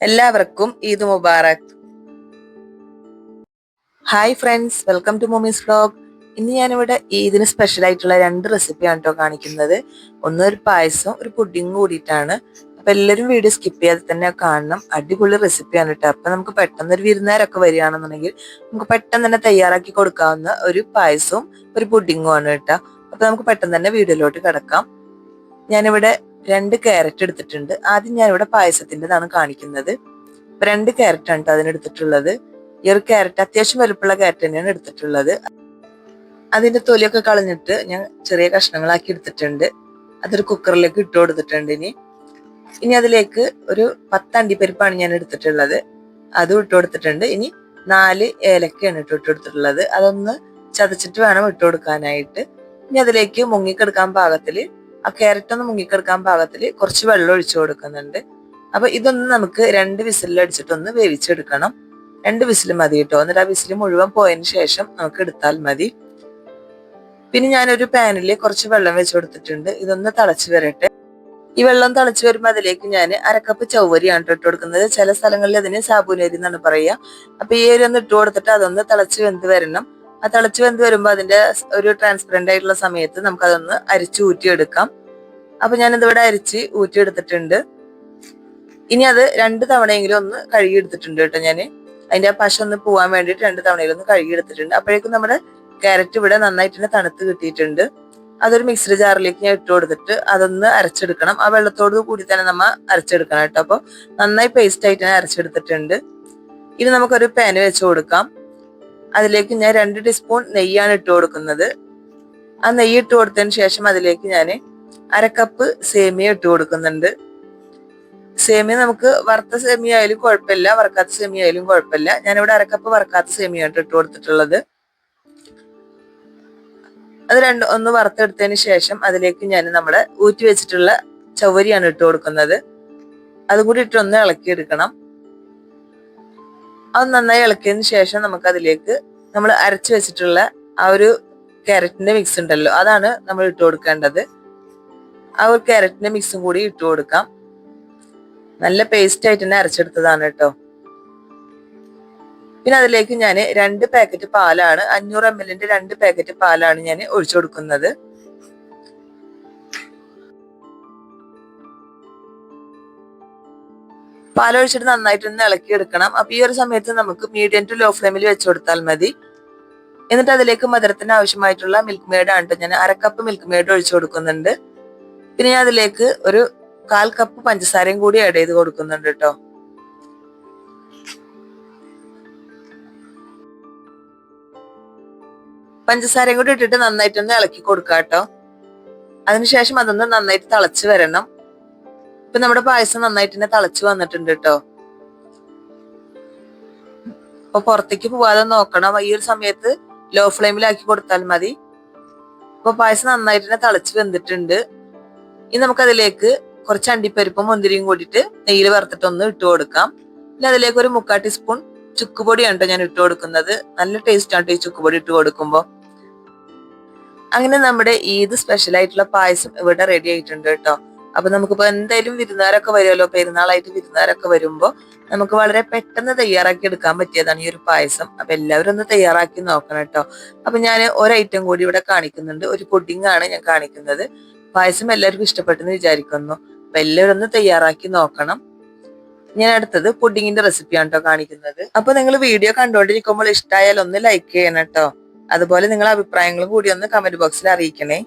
എല്ലാവർക്കും Eid Mubarak. Hi friends welcome to mommy's blog ഇന്ന് ഞാനിവിടെ ഈദിന് സ്പെഷ്യൽ ആയിട്ടുള്ള രണ്ട് റെസിപ്പിയാണ് കേട്ടോ കാണിക്കുന്നത്. ഒന്ന് ഒരു പായസം ഒരു പുഡിങ് കൂടിയിട്ടാണ്. അപ്പൊ എല്ലാവരും വീഡിയോ സ്കിപ്പ് ചെയ്യാതെ തന്നെ കാണണം. അടിപൊളി റെസിപ്പിയാണ് കേട്ടോ അപ്പൊ നമുക്ക് പെട്ടെന്ന് ഒരു വിരുന്നുകാരൊക്കെ വരികയാണെന്നുണ്ടെങ്കിൽ നമുക്ക് പെട്ടെന്ന് തന്നെ തയ്യാറാക്കി കൊടുക്കാവുന്ന ഒരു പായസവും ഒരു പുഡിങ്ങും ആണ് കേട്ടോ അപ്പൊ നമുക്ക് പെട്ടെന്ന് തന്നെ വീഡിയോയിലോട്ട് കിടക്കാം. ഞാനിവിടെ രണ്ട് ക്യാരറ്റ് എടുത്തിട്ടുണ്ട്. ആദ്യം ഞാൻ ഇവിടെ പായസത്തിന്റെതാണ് കാണിക്കുന്നത്. ഇപ്പം രണ്ട് ക്യാരറ്റ് ആണ് ട്ടോ അതിനെടുത്തിട്ടുള്ളത് ഈ ഒരു ക്യാരറ്റ് അത്യാവശ്യം വലുപ്പമുള്ള ക്യാരറ്റ് തന്നെയാണ് എടുത്തിട്ടുള്ളത്. അതിന്റെ തൊലിയൊക്കെ കളഞ്ഞിട്ട് ഞാൻ ചെറിയ കഷ്ണങ്ങളാക്കി എടുത്തിട്ടുണ്ട്. അതൊരു കുക്കറിലേക്ക് ഇട്ട് കൊടുത്തിട്ടുണ്ട് ഇനി. ഇനി അതിലേക്ക് ഒരു പത്ത് അണ്ടിപ്പരിപ്പാണ് ഞാൻ എടുത്തിട്ടുള്ളത്. അതും ഇട്ട് കൊടുത്തിട്ടുണ്ട്. ഇനി നാല് ഏലക്കയാണ് ഇട്ട് ഇട്ട് കൊടുത്തിട്ടുള്ളത്. അതൊന്ന് ചതച്ചിട്ട് വേണം ഇട്ട് കൊടുക്കാനായിട്ട്. ഇനി അതിലേക്ക് മുങ്ങിക്കെടുക്കാൻ പാകത്തിൽ ആ ക്യാരറ്റ് ഒന്ന് മുങ്ങിക്കെടുക്കാൻ പാകത്തിൽ കുറച്ച് വെള്ളം ഒഴിച്ചു കൊടുക്കുന്നുണ്ട്. അപ്പൊ ഇതൊന്ന് നമുക്ക് രണ്ട് വിസിലിൽ അടിച്ചിട്ടൊന്ന് വേവിച്ചെടുക്കണം. രണ്ട് വിസിൽ മതി കേട്ടോ. എന്നിട്ട് ആ വിസിൽ മുഴുവൻ പോയതിന് ശേഷം നമുക്ക് എടുത്താൽ മതി. പിന്നെ ഞാനൊരു പാനിൽ കുറച്ച് വെള്ളം വെച്ച് കൊടുത്തിട്ടുണ്ട്. ഇതൊന്ന് തിളച്ച് വരട്ടെ. ഈ വെള്ളം തിളച്ച് വരുമ്പോൾ അതിലേക്ക് ഞാൻ അരക്കപ്പ് ചൗവരിയാണ് ട്ടോ ഇട്ട് കൊടുക്കുന്നത്. ചില സ്ഥലങ്ങളിൽ അതിന് സാബുനേരി എന്നാണ് പറയുക. അപ്പൊ ഈ ഒരു ഒന്ന് ഇട്ട് കൊടുത്തിട്ട് അതൊന്ന് തിളച്ച് വെന്ത് വരണം. ആ തിളച്ച് വെന്ത് വരുമ്പോൾ അതിന്റെ ഒരു ട്രാൻസ്പെറന്റ് ആയിട്ടുള്ള സമയത്ത് നമുക്ക് അതൊന്ന് അരിച്ച് ഊറ്റിയെടുക്കാം. അപ്പൊ ഞാനിതിവിടെ അരിച്ച് ഊറ്റിയെടുത്തിട്ടുണ്ട്. ഇനി അത് രണ്ട് തവണയെങ്കിലും ഒന്ന് കഴുകി എടുത്തിട്ടുണ്ട് കേട്ടോ ഞാൻ അതിന്റെ ആ പശ ഒന്ന് പോവാൻ വേണ്ടിയിട്ട് രണ്ട് തവണയിലും ഒന്ന് കഴുകി എടുത്തിട്ടുണ്ട് അപ്പോഴേക്കും നമ്മുടെ ക്യാരറ്റ് ഇവിടെ നന്നായിട്ട് തന്നെ തണുത്ത് കിട്ടിയിട്ടുണ്ട്. അതൊരു മിക്സഡ് ജാറിലേക്ക് ഞാൻ ഇട്ട് കൊടുത്തിട്ട് അതൊന്ന് അരച്ചെടുക്കണം. ആ വെള്ളത്തോട് കൂടി തന്നെ നമ്മൾ അരച്ചെടുക്കണം കേട്ടോ. അപ്പോൾ നന്നായി പേസ്റ്റ് ആയിട്ട് തന്നെ അരച്ചെടുത്തിട്ടുണ്ട്. ഇനി നമുക്കൊരു പാന് വെച്ച് കൊടുക്കാം. അതിലേക്ക് ഞാൻ രണ്ട് ടീസ്പൂൺ നെയ്യാണ് ഇട്ട് കൊടുക്കുന്നത്. ആ നെയ്യ് ഇട്ട് കൊടുത്തതിന് ശേഷം അതിലേക്ക് ഞാൻ അരക്കപ്പ് സേമിയ ഇട്ട് കൊടുക്കുന്നുണ്ട്. സേമിയ നമുക്ക് വറുത്ത സേമിയ ആയാലും കുഴപ്പമില്ല വറുക്കാത്ത സേമിയ ആയാലും കുഴപ്പമില്ല. ഞാനിവിടെ അരക്കപ്പ് വറുക്കാത്ത സേമിയായിട്ട് ഇട്ട് കൊടുത്തിട്ടുള്ളത്. അത് രണ്ട് ഒന്ന് വറുത്തെടുത്തതിന് ശേഷം അതിലേക്ക് ഞാൻ നമ്മുടെ ഊറ്റി വെച്ചിട്ടുള്ള ചവരിയാണ് ഇട്ട് കൊടുക്കുന്നത്. അതും കൂടി ഇട്ട് ഒന്ന് ഇളക്കിയെടുക്കണം. അത് നന്നായി ഇളക്കിയതിന് ശേഷം നമുക്ക് അതിലേക്ക് നമ്മൾ അരച്ചു വെച്ചിട്ടുള്ള ആ ഒരു ക്യാരറ്റിന്റെ മിക്സ് ഉണ്ടല്ലോ അതാണ് നമ്മൾ ഇട്ട് കൊടുക്കേണ്ടത്. ആ ഒരു ക്യാരറ്റിന്റെ മിക്സും കൂടി ഇട്ട് കൊടുക്കാം. നല്ല പേസ്റ്റ് ആയിട്ട് തന്നെ അരച്ചെടുത്തതാണ് കേട്ടോ. പിന്നെ അതിലേക്ക് ഞാൻ രണ്ട് പാക്കറ്റ് പാലാണ് അഞ്ഞൂറ് എം എല്ലിന്റെ രണ്ട് പാക്കറ്റ് പാലാണ് ഞാൻ ഒഴിച്ചു കൊടുക്കുന്നത്. പാലൊഴിച്ചിട്ട് നന്നായിട്ട് ഒന്ന് ഇളക്കി എടുക്കണം അപ്പൊ ഈ ഒരു സമയത്ത് നമുക്ക് മീഡിയം ടു ലോ ഫ്ലെയിമിൽ വെച്ച് കൊടുത്താൽ മതി. എന്നിട്ട് അതിലേക്ക് മധുരത്തിന് ആവശ്യമായിട്ടുള്ള മിൽക്ക് മെയ്ഡ് ആണ് ഞാൻ അരക്കപ്പ് മിൽക്ക് മെയ്ഡ് ഒഴിച്ചു കൊടുക്കുന്നുണ്ട്. പിന്നെ ഞാൻ അതിലേക്ക് ഒരു കാൽ കപ്പ് പഞ്ചസാരയും കൂടി ആഡ് ചെയ്ത് കൊടുക്കുന്നുണ്ട് കേട്ടോ പഞ്ചസാരയും കൂടി ഇട്ടിട്ട് നന്നായിട്ടൊന്ന് ഇളക്കി കൊടുക്കാം കേട്ടോ അതിനുശേഷം അതൊന്ന് നന്നായിട്ട് തിളച്ച് വരണം. ഇപ്പൊ നമ്മുടെ പായസം നന്നായിട്ട് തന്നെ തിളച്ചു വന്നിട്ടുണ്ട് കേട്ടോ. അപ്പൊ പുറത്തേക്ക് പോവാതെ നോക്കണം. ഈ ഒരു സമയത്ത് ലോ ഫ്ലെയിമിലാക്കി കൊടുത്താൽ മതി. അപ്പൊ പായസം നന്നായിട്ട് തന്നെ തിളച്ച് വെന്തിട്ടുണ്ട്. ഇനി നമുക്കതിലേക്ക് കുറച്ച് അണ്ടിപ്പരിപ്പും മുന്തിരിയും കൂടിയിട്ട് നെയ്യിൽ വറുത്തിട്ടൊന്ന് ഇട്ട് കൊടുക്കാം. പിന്നെ അതിലേക്ക് ഒരു മുക്കാൽ ടീസ്പൂൺ ചുക്കുപൊടിയാണ് ട്ടോ ഞാൻ ഇട്ട് കൊടുക്കുന്നത്. നല്ല ടേസ്റ്റ് ആണ് ട്ടോ ഈ ചുക്കുപൊടി ഇട്ട് കൊടുക്കുമ്പോൾ അങ്ങനെ നമ്മുടെ ഈദ് സ്പെഷ്യൽ ആയിട്ടുള്ള പായസം ഇവിടെ റെഡി ആയിട്ടുണ്ട് കേട്ടോ. അപ്പൊ നമുക്കിപ്പോ എന്തായാലും വിരുന്നുകാരൊക്കെ വരുമല്ലോ പെരുന്നാളായിട്ട് വിരുന്നുകാരൊക്കെ വരുമ്പോ നമുക്ക് വളരെ പെട്ടെന്ന് തയ്യാറാക്കി എടുക്കാൻ പറ്റിയതാണ് ഈ ഒരു പായസം. അപ്പൊ എല്ലാവരും ഒന്ന് തയ്യാറാക്കി നോക്കണം കേട്ടോ. അപ്പൊ ഞാൻ ഒരു ഐറ്റം കൂടി ഇവിടെ കാണിക്കുന്നുണ്ട്. ഒരു പുഡിംഗ് ആണ് ഞാൻ കാണിക്കുന്നത്. പായസം എല്ലാവർക്കും ഇഷ്ടപ്പെട്ടെന്ന് വിചാരിക്കുന്നു. അപ്പൊ എല്ലാവരും ഒന്ന് തയ്യാറാക്കി നോക്കണം. ഞാൻ അടുത്തത് പുഡിങ്ങിന്റെ റെസിപ്പിയാണ് കേട്ടോ കാണിക്കുന്നത്. അപ്പൊ നിങ്ങൾ വീഡിയോ കണ്ടുകൊണ്ടിരിക്കുമ്പോൾ ഇഷ്ടമായാൽ ഒന്ന് ലൈക്ക് ചെയ്യണം കേട്ടോ. അതുപോലെ നിങ്ങളുടെ അഭിപ്രായങ്ങളും കൂടി ഒന്ന് കമന്റ് ബോക്സിൽ അറിയിക്കണേ.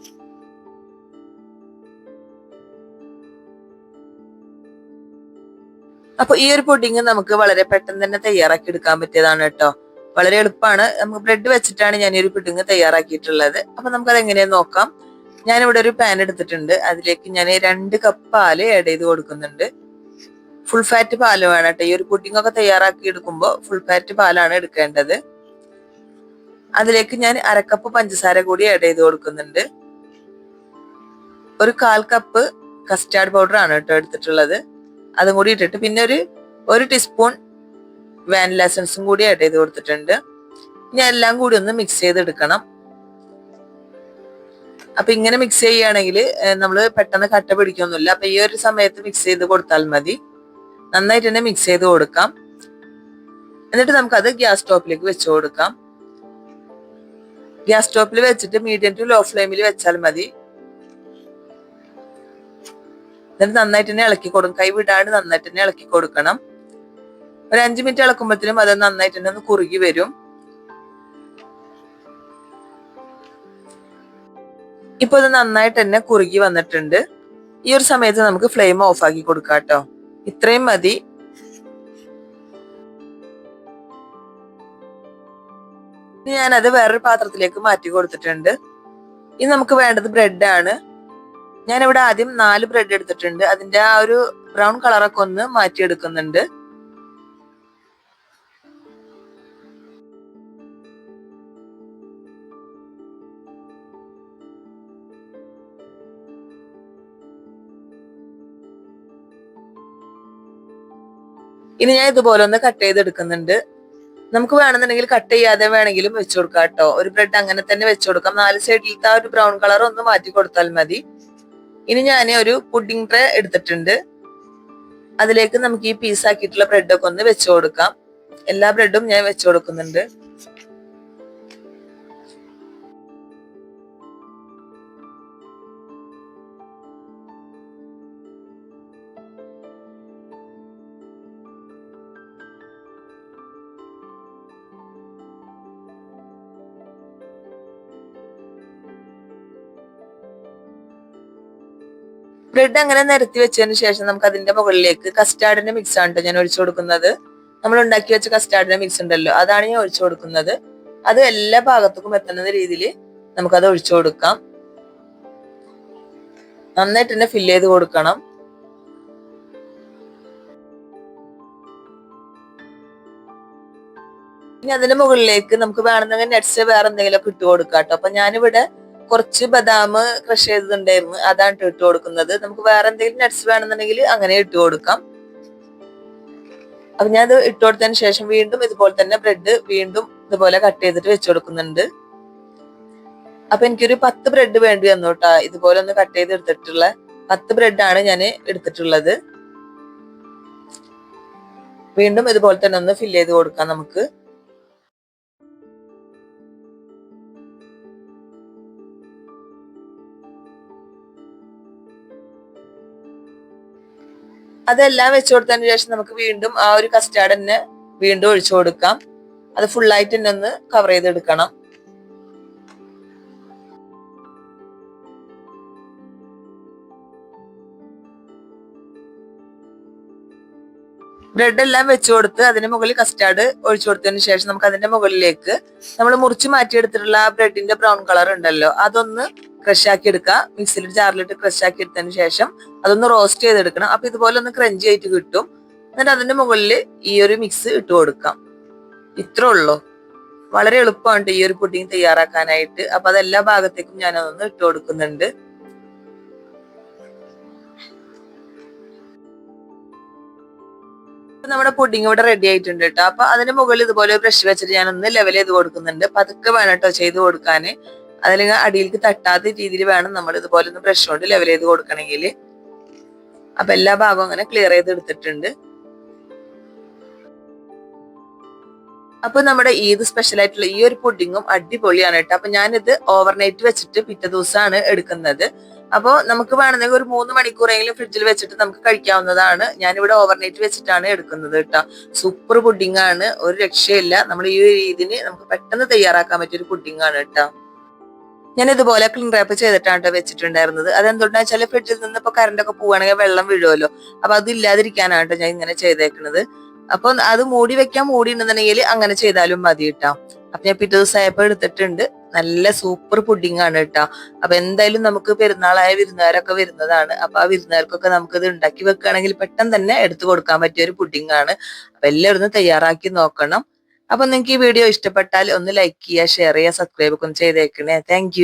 അപ്പൊ ഈ ഒരു പുഡിങ് നമുക്ക് വളരെ പെട്ടെന്ന് തന്നെ തയ്യാറാക്കി എടുക്കാൻ പറ്റിയതാണ് കേട്ടോ. വളരെ എളുപ്പമാണ്. നമുക്ക് ബ്രെഡ് വെച്ചിട്ടാണ് ഞാൻ ഈ ഒരു പുഡിങ് തയ്യാറാക്കിയിട്ടുള്ളത്. അപ്പൊ നമുക്കത് എങ്ങനെയാന്ന് നോക്കാം. ഞാൻ ഇവിടെ ഒരു പാൻ എടുത്തിട്ടുണ്ട്. അതിലേക്ക് ഞാൻ രണ്ട് കപ്പ് പാൽ ആഡ് ചെയ്ത് കൊടുക്കുന്നുണ്ട്. ഫുൾ ഫാറ്റ് പാൽ വേണം കേട്ടോ. ഈ ഒരു പുഡിംഗ് ഒക്കെ തയ്യാറാക്കി എടുക്കുമ്പോൾ ഫുൾ ഫാറ്റ് പാലാണ് എടുക്കേണ്ടത്. അതിലേക്ക് ഞാൻ അരക്കപ്പ് പഞ്ചസാര കൂടി ആഡ് ചെയ്ത് കൊടുക്കുന്നുണ്ട്. ഒരു കാൽ കപ്പ് കസ്റ്റാർഡ് പൗഡർ ആണ് കേട്ടോ എടുത്തിട്ടുള്ളത്. അതും കൂടി ഇട്ടിട്ട് പിന്നെ ഒരു ഒരു ടീസ്പൂൺ വാനില എസൻസും കൂടി ആഡ് ചെയ്ത് കൊടുത്തിട്ടുണ്ട്. ഇനി എല്ലാം കൂടി ഒന്ന് മിക്സ് ചെയ്തെടുക്കണം. അപ്പൊ ഇങ്ങനെ മിക്സ് ചെയ്യുകയാണെങ്കിൽ നമ്മൾ പെട്ടെന്ന് കട്ട പിടിക്കൊന്നുമില്ല. അപ്പൊ ഈ ഒരു സമയത്ത് മിക്സ് ചെയ്ത് കൊടുത്താൽ മതി. നന്നായിട്ട് തന്നെ മിക്സ് ചെയ്ത് കൊടുക്കാം. എന്നിട്ട് നമുക്കത് ഗ്യാസ് സ്റ്റോപ്പിലേക്ക് വെച്ച് കൊടുക്കാം. ഗ്യാസ് സ്റ്റോപ്പിൽ വെച്ചിട്ട് മീഡിയം ടു ലോ ഫ്ലെയിമിൽ വെച്ചാൽ മതി. എന്നിട്ട് നന്നായിട്ട് തന്നെ ഇളക്കി കൊടുക്കും കൈ വിടാണ്ട് നന്നായിട്ട് തന്നെ ഇളക്കി കൊടുക്കണം. ഒരു അഞ്ചു മിനിറ്റ് ഇളക്കുമ്പോഴത്തേനും അത് നന്നായിട്ട് തന്നെ ഒന്ന് കുറുകി വരും. ഇപ്പൊ ഇത് നന്നായിട്ട് തന്നെ കുറുകി വന്നിട്ടുണ്ട്. ഈ ഒരു സമയത്ത് നമുക്ക് ഫ്ലെയിം ഓഫ് ആക്കി കൊടുക്കാം കേട്ടോ. ഇത്രയും മതി. ഞാനത് വേറൊരു പാത്രത്തിലേക്ക് മാറ്റി കൊടുത്തിട്ടുണ്ട്. ഇനി നമുക്ക് വേണ്ടത് ബ്രെഡാണ് ഞാനിവിടെ ആദ്യം നാല് ബ്രെഡ് എടുത്തിട്ടുണ്ട്. അതിന്റെ ആ ഒരു ബ്രൗൺ കളറൊക്കെ ഒന്ന് മാറ്റിയെടുക്കുന്നുണ്ട്. ഇനി ഞാൻ ഇതുപോലെ ഒന്ന് കട്ട് ചെയ്തെടുക്കുന്നുണ്ട്. നമുക്ക് വേണമെന്നുണ്ടെങ്കിൽ കട്ട് ചെയ്യാതെ വേണമെങ്കിലും വെച്ചു കൊടുക്കാം കേട്ടോ. ഒരു ബ്രെഡ് അങ്ങനെ തന്നെ വെച്ചു കൊടുക്കാം. നാല് സൈഡിലത്തെ ആ ഒരു ബ്രൗൺ കളർ ഒന്ന് മാറ്റി കൊടുത്താൽ മതി. ഇനി ഞാൻ ഒരു പുഡിംഗ് ട്രേ എടുത്തിട്ടുണ്ട്. അതിലേക്ക് നമുക്ക് ഈ പീസ് ആക്കിയിട്ടുള്ള ബ്രെഡൊക്കെ ഒന്ന് വെച്ചു കൊടുക്കാം. എല്ലാ ബ്രെഡും ഞാൻ വെച്ചു കൊടുക്കുന്നുണ്ട്. ബ്രെഡ് അങ്ങനെ നിരത്തി വെച്ചതിന് ശേഷം നമുക്ക് അതിന്റെ മുകളിലേക്ക് കസ്റ്റാർഡിന്റെ മിക്സ് ആണ് ഞാൻ ഒഴിച്ചു കൊടുക്കുന്നത്. നമ്മൾ ഉണ്ടാക്കി വെച്ച കസ്റ്റാർഡിന്റെ മിക്സ് ഉണ്ടല്ലോ അതാണ് ഞാൻ ഒഴിച്ചു കൊടുക്കുന്നത്. അത് എല്ലാ ഭാഗത്തേക്കും എത്തുന്ന രീതിയിൽ നമുക്കത് ഒഴിച്ചു കൊടുക്കാം. നന്നായിട്ട് തന്നെ ഫില്ല് ചെയ്ത് കൊടുക്കണം. ഇനി അതിന്റെ മുകളിലേക്ക് നമുക്ക് വേണമെന്നെങ്കിൽ നെറ്റ്സ് വേറെ എന്തെങ്കിലും ഒക്കെ ഇട്ട് കൊടുക്കാം കേട്ടോ അപ്പൊ ഞാനിവിടെ കുറച്ച് ബദാം ക്രഷ് ചെയ്തിട്ടുണ്ടായിരുന്നു. അതാണ് ട്ടോ ഇട്ട് കൊടുക്കുന്നത്. നമുക്ക് വേറെ എന്തെങ്കിലും നട്ട്സ് വേണമെന്നുണ്ടെങ്കിൽ അങ്ങനെ ഇട്ട് കൊടുക്കാം. അപ്പൊ ഞാൻ അത് ഇട്ട് കൊടുത്തതിന് ശേഷം വീണ്ടും ഇതുപോലെ തന്നെ ബ്രെഡ് വീണ്ടും ഇതുപോലെ കട്ട് ചെയ്തിട്ട് വെച്ച് കൊടുക്കുന്നുണ്ട്. അപ്പൊ എനിക്കൊരു പത്ത് ബ്രെഡ് വേണ്ടി വന്നു ഇതുപോലെ ഒന്ന് കട്ട് ചെയ്ത് എടുത്തിട്ടുള്ള പത്ത് ബ്രെഡ് ആണ് ഞാൻ എടുത്തിട്ടുള്ളത്. വീണ്ടും ഇതുപോലെ തന്നെ ഒന്ന് ഫില്ല് ചെയ്ത് കൊടുക്കാം നമുക്ക്. അതെല്ലാം വെച്ചു കൊടുത്തതിന് ശേഷം നമുക്ക് വീണ്ടും ആ ഒരു കസ്റ്റാർഡ് തന്നെ വീണ്ടും ഒഴിച്ചു കൊടുക്കാം. അത് ഫുള്ളായിട്ട് തന്നെ ഒന്ന് കവർ ചെയ്തെടുക്കണം. ബ്രെഡ് എല്ലാം വെച്ചു കൊടുത്ത് അതിന് മുകളിൽ കസ്റ്റാർഡ് ഒഴിച്ചു കൊടുത്തതിന് ശേഷം നമുക്ക് അതിന്റെ മുകളിലേക്ക് നമ്മൾ മുറിച്ച് മാറ്റിയെടുത്തിട്ടുള്ള ആ ബ്രെഡിന്റെ ബ്രൗൺ കളർ ഉണ്ടല്ലോ അതൊന്ന് ക്രഷ് ആക്കി എടുക്കുക. മിക്സിയിൽ ജാറിലിട്ട് ക്രഷ് ആക്കി എടുത്തതിന് ശേഷം അതൊന്ന് റോസ്റ്റ് ചെയ്തെടുക്കണം. അപ്പൊ ഇതുപോലെ ഒന്ന് ക്രഞ്ചി ആയിട്ട് കിട്ടും. എന്നിട്ട് അതിന്റെ മുകളിൽ ഈ ഒരു മിക്സ് ഇട്ട് കൊടുക്കാം. ഇത്രേ ഉള്ളൂ. വളരെ എളുപ്പമാണ് ഈ ഒരു പുഡിംഗ് തയ്യാറാക്കാനായിട്ട്. അപ്പൊ അതെല്ലാ ഭാഗത്തേക്കും ഞാൻ അതൊന്ന് ഇട്ട് കൊടുക്കുന്നുണ്ട്. നമ്മുടെ പുഡിംഗ് ഇവിടെ റെഡി ആയിട്ടുണ്ട് കേട്ടോ. അപ്പൊ അതിന്റെ മുകളിൽ ഇതുപോലെ ബ്രഷ് വെച്ചിട്ട് ഞാൻ ഒന്ന് ലെവൽ ചെയ്ത് കൊടുക്കുന്നുണ്ട്. പതുക്കെ വേണം കേട്ടോ ചെയ്ത് കൊടുക്കാന്. അതിൽ അടിയിലേക്ക് തട്ടാത്ത രീതിയിൽ വേണം നമ്മൾ ഇതുപോലെ ഒന്ന് ബ്രഷ് കൊണ്ട് ലെവൽ ചെയ്ത് കൊടുക്കണമെങ്കിൽ. അപ്പൊ എല്ലാ ഭാഗവും അങ്ങനെ ക്ലിയർ ചെയ്ത് എടുത്തിട്ടുണ്ട്. അപ്പൊ നമ്മുടെ ഈദ് സ്പെഷ്യൽ ആയിട്ടുള്ള ഈ ഒരു പുഡിങ്ങും അടിപൊളിയാണ് കേട്ടോ. അപ്പൊ ഞാനിത് ഓവർനൈറ്റ് വെച്ചിട്ട് പിറ്റേ ദിവസമാണ് എടുക്കുന്നത്. അപ്പോൾ നമുക്ക് വേണമെങ്കിൽ ഒരു മൂന്ന് മണിക്കൂറെങ്കിലും ഫ്രിഡ്ജിൽ വെച്ചിട്ട് നമുക്ക് കഴിക്കാവുന്നതാണ്. ഞാനിവിടെ ഓവർനൈറ്റ് വെച്ചിട്ടാണ് എടുക്കുന്നത് കേട്ടോ. സൂപ്പർ പുഡിംഗ് ആണ്. ഒരു രക്ഷയില്ല നമ്മൾ ഈ ഒരു രീതിയിൽ നമുക്ക് പെട്ടെന്ന് തയ്യാറാക്കാൻ പറ്റിയ ഒരു പുഡിംഗ് ആണ് കേട്ടോ. ഞാൻ ഇതുപോലെ ക്ലീൻ റാപ്പ് ചെയ്തിട്ടാണ് ട്ടോ വെച്ചിട്ടുണ്ടായിരുന്നത്. അതെന്തുകൊണ്ടാ വെച്ചാൽ ഫ്രിഡ്ജിൽ നിന്ന് ഇപ്പൊ കറണ്ട് ഒക്കെ പോവുകയാണെങ്കിൽ വെള്ളം വീഴുമല്ലോ അപ്പൊ അത് ഇല്ലാതിരിക്കാനാണ് ഞാൻ ഇങ്ങനെ ചെയ്തേക്കുന്നത് അപ്പൊ അത് മൂടി വെക്കാൻ മൂടി ഉണ്ടെന്നുണ്ടെങ്കിൽ അങ്ങനെ ചെയ്താലും മതി കേട്ടോ. അപ്പൊ ഞാൻ പിറ്റേ ദിവസം ആയപ്പോ എടുത്തിട്ടുണ്ട്. നല്ല സൂപ്പർ പുഡിംഗ് ആണ് കേട്ടോ. അപ്പൊ എന്തായാലും നമുക്ക് പെരുന്നാളായ വിരുന്നുകാരൊക്കെ വരുന്നതാണ്. അപ്പൊ ആ വിരുന്നുകാർക്കൊക്കെ നമുക്ക് ഇത് ഉണ്ടാക്കി വെക്കുകയാണെങ്കിൽ പെട്ടെന്ന് തന്നെ എടുത്തു കൊടുക്കാൻ പറ്റിയ ഒരു പുഡിംഗ് ആണ്. അപ്പൊ എല്ലാവരും തയ്യാറാക്കി നോക്കണം. അപ്പൊ നിങ്ങൾക്ക് ഈ വീഡിയോ ഇഷ്ടപ്പെട്ടാൽ ഒന്ന് ലൈക്ക് ചെയ്യുക ഷെയർ ചെയ്യുക സബ്സ്ക്രൈബ് ഒക്കെ ഒന്ന് ചെയ്തേക്കണേ. താങ്ക്